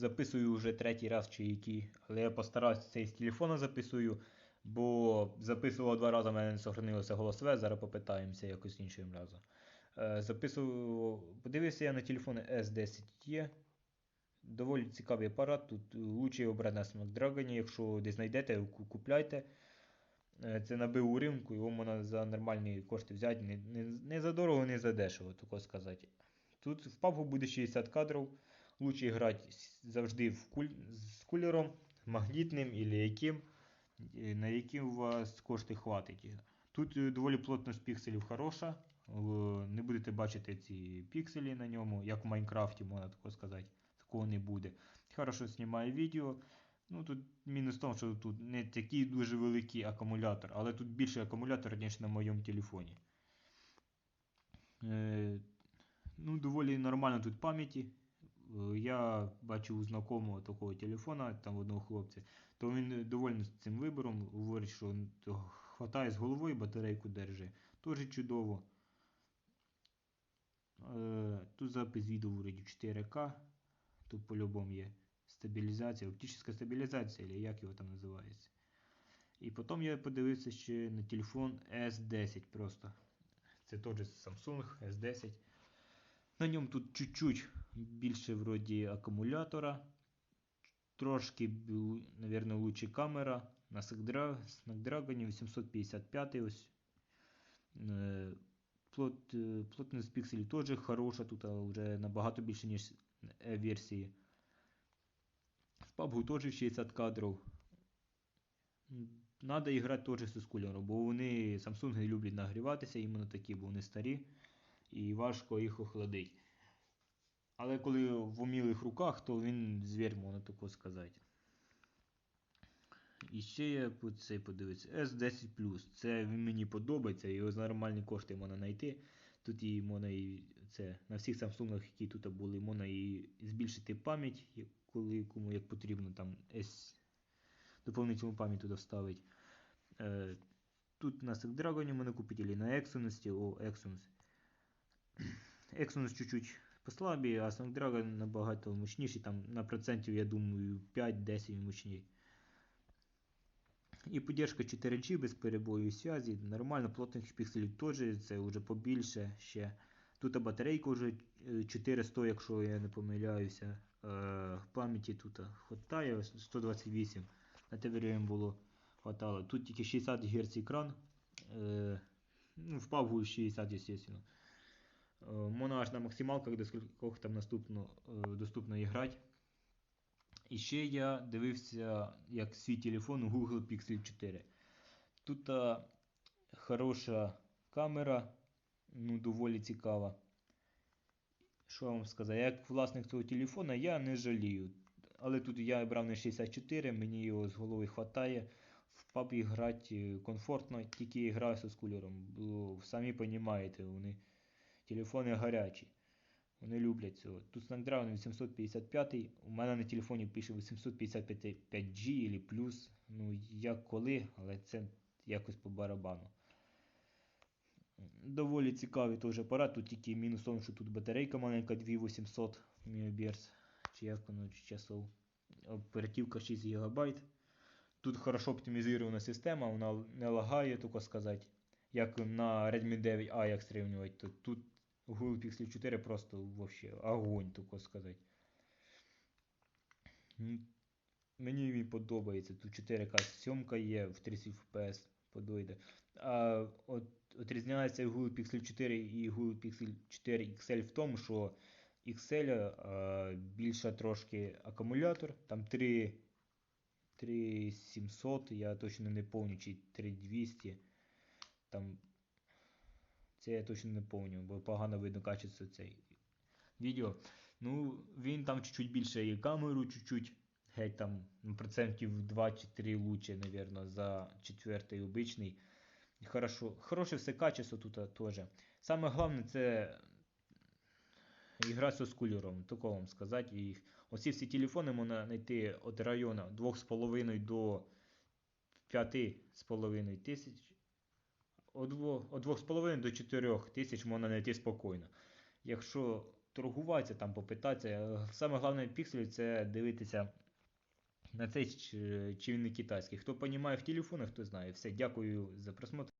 записую вже третій раз чи який. Але я постарався це із телефона записую, бо записував два рази, в мене не сохранилося голосове, зараз попитаємося якось іншим разом. Е, записував, подивився я на телефон S10E. Доволі цікавий апарат. Тут лучший обрати на Snapdragon, якщо десь знайдете, ку- купляйте. Е, Це набив у ринку, його можна за нормальні кошти взяти. Не, не, не за дорого, не за дешево, тако сказати. Тут в PUBG буде 60 кадрів. Лучше грати завжди в куль... з кулером, магнітним або яким, е, на яким у вас кошти хватить. Тут е, доволі плотність пікселів хороша. е, Не будете бачити ці пікселі на ньому, як в Майнкрафті, можна тако сказати. Такого не буде. Хорошо знімає відео. Ну, тут мінус в тому, що тут не такий дуже великий акумулятор, але тут більший акумулятор, ніж на моєму телефоні. Ну, доволі нормально тут пам'яті. Е, Я бачив у знакомого такого телефона, там одного хлопця, то він довольний з цим вибором, говорить, що хватає з головою, батарейку держи. Теж чудово. Е, Тут запис відео вроді 4К. Тут по-любому є стабілізація, оптична стабілізація, або як його там називається. І потім я подивився ще на телефон S10 просто. Це теж Samsung S10. На ньому тут чуть-чуть більше вроді акумулятора. Трошки, мабуть, лучше камера. На Snapdra- Snapdragon 855 ось. Е, Плот, е, плотність пікселів теж хороша, тут вже набагато більше, ніж E-версії. В PUBG теж 60 кадрів. Надо грати теж з кулером, бо вони Samsung люблять нагріватися, іменно такі, бо вони старі і важко їх охладити. Але коли в умілих руках, то він звір, можна тако сказати. І ще я цей подивився. S10 Це мені подобається, його за нормальні кошти можна знайти. Тут і можна і це на всіх Samsung, які тут були, можна і збільшити пам'ять, коли кому як потрібно, там S доповнительну пам'ять туди вставити. Е, тут на Snapdragon можна купити, або на Exynos, о, Exynos. Exynos чуть-чуть послабі, а Snapdragon набагато мощніший, там на процентів, я думаю, 5-10 мощніший. І поддержка 4G без перебою зв'язі. Нормально, плотних пікселів теж, це вже побільше ще. Тут батарейка вже е, 400, якщо я не помиляюся. Е, пам'яті тут хватає 128. На те время було хватало. Тут тільки 60 Гц екран. Е, ну, в PUBG 60, естественно. Е, Можна аж на максималках, до скількох там наступно, е, доступно грати. І ще я дивився, як свій телефон у Google Pixel 4. Тут а, хороша камера, ну, доволі цікава. Що вам сказати? Як власник цього телефона я не жалію. Але тут я брав на 64, мені його з голови вистачає. В PUBG грати комфортно, тільки граю з кулером. Бо самі розумієте, вони телефони гарячі. Вони люблять цього. Тут Snapdragon 855, у мене на телефоні пише 855G або плюс. Ну, як коли, але це якось по барабану. Доволі цікавий теж апарат. Тут тільки мінус тому, що тут батарейка маленька 2800 мАч, чи як воно чи часов. Оперативка 6 ГБ. Тут хорошо оптимізована система, вона не лагає, тільки сказати. Як на Redmi 9A, як сравнювати, то тут Google Pixel 4 просто вообще огонь, тільки сказати. Мені він подобається. Тут 4К сьомка є в 30 FPS подойде. А от, отрізняється Google Pixel 4 і Google Pixel 4 XL в тому, що XL а, більше трошки акумулятор, там 3 3700, я точно не пам'ятаю, чи 3200. Там це я точно не пам'ятаю, бо погано видно качество цей відео. Ну, він там чуть-чуть більше і камеру, чуть-чуть, геть там ну, процентів 2 чи 3 лучше, наверное, за четвертий обичний. Хорошо, хороше все качество тут теж. Саме головне це грати з кольором, такого вам сказати. І оці всі телефони можна знайти від району 2,5 до 5,5 тисяч. Від 2,5 до 4 тисяч можна знайти спокійно. Якщо торгуватися, там попитатися. Е, Саме головне пікселі це дивитися на цей, чи він не китайський. Хто розуміє в телефонах, хто знає. Все, дякую за просмотр.